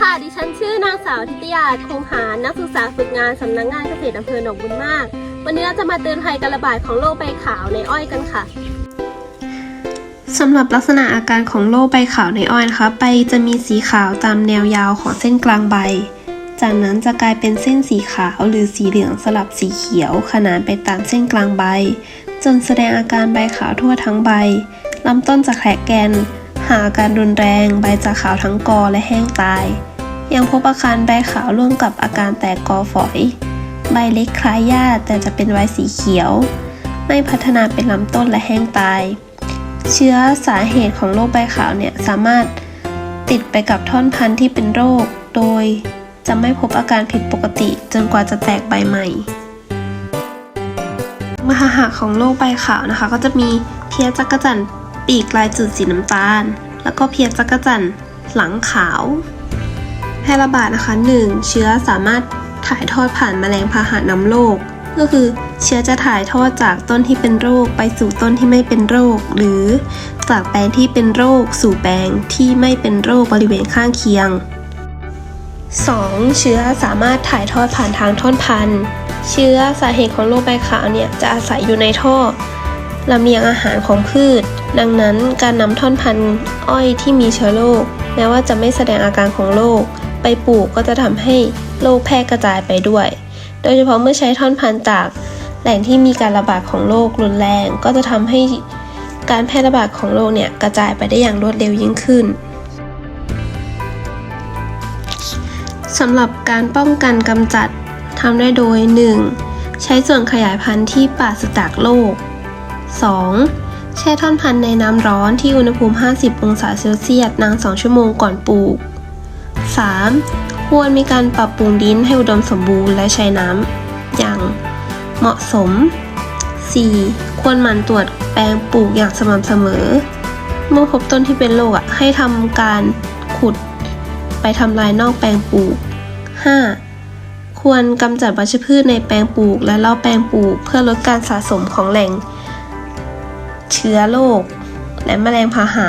ค่ะ ดิฉันชื่อนางสาวทิตยาคงหารนักศึกษาฝึกงานสำนักงานเกษตรอำเภอหนองบุญมาก วันนี้เราจะมาเตือนภัยการระบาดของโรคใบขาวในอ้อยกันค่ะสำหรับลักษณะอาการของโรคใบขาวในอ้อยนะคะ ใบจะมีสีขาวตามแนวยาวของเส้นกลางใบ จากนั้นจะกลายเป็นเส้นสีขาวหรือสีเหลืองสลับสีเขียว ขนานไปตามเส้นกลางใบ จนแสดงอาการใบขาวทั่วทั้งใบลำต้นจะแขกแกน หาการรุนแรงใบจะขาวทั้งกอและแห้งตาย ยังพบอาการใบขาวร่วมกับอาการแตกกอฝอย ใบเล็กคล้ายหญ้าแต่จะเป็นใบสีเขียว ไม่พัฒนาเป็นลำต้นและแห้งตาย เชื้อสาเหตุของโรคใบขาวเนี่ยสามารถติดไปกับท่อนพันธุ์ที่เป็นโรค โดยจะไม่พบอาการผิดปกติจนกว่าจะแตกใบใหม่มหาหะของโรคใบขาวนะคะ ก็จะมีเพี้ยจักรจั่น ปีกลายจุดสีน้ำตาล แล้วก็เพี้ยจักจั่นหลังขาว แพร่ระบาดนะคะ 1. เชื้อสามารถถ่ายทอดผ่านแมลงพาหะนำโรคก็คือเชื้อจะถ่ายทอดจากต้นที่เป็นโรค ไปสู่ต้นที่ไม่เป็นโรค หรือจากแปลงที่เป็นโรค สู่แปลงที่ไม่เป็นโรคบริเวณข้างเคียง 2. เชื้อสามารถถ่ายทอดผ่านทางท่อนพันธุ์เชื้อสาเหตุของโรคใบขาวเนี่ยจะอาศัยอยู่ในท่อ ลำเลียงอาหารของพืช ดังนั้นการนำท่อนพันธุ์อ้อยที่มีเชื้อโรคแม้ว่าจะไม่แสดงอาการของโรคไปปลูกก็จะทำให้โรคแพร่กระจายไปด้วย โดยเฉพาะเมื่อใช้ท่อนพันธุ์จากแหล่งที่มีการระบาดของโรครุนแรงก็จะทำให้การแพร่ระบาดของโรคเนี่ยกระจายไปได้อย่างรวดเร็วยิ่งขึ้นสำหรับการป้องกันกำจัดทำได้โดย 1. ใช้ส่วนขยายพันธุ์ที่ปราศจากโรค 2. แช่ท่อนพันธุ์ในน้ำร้อนที่อุณหภูมิ 50 องศาเซลเซียสนาน 2 ชั่วโมงก่อนปลูก 3. ควรมีการปรับปรุงดินให้อุดมสมบูรณ์และใช้น้ำอย่างเหมาะสม 4. ควรหมั่นตรวจแปลงปลูกอย่างสม่ำเสมอ เมื่อพบต้นที่เป็นโรคอะให้ทำการขุด ไปทำลายนอกแปลงปลูก 5. ควรกำจัดวัชพืชในแปลงปลูกและรอบแปลงปลูก เพื่อลดการสะสมของแหล่ง เชื้อโรคและแมลงพาหะ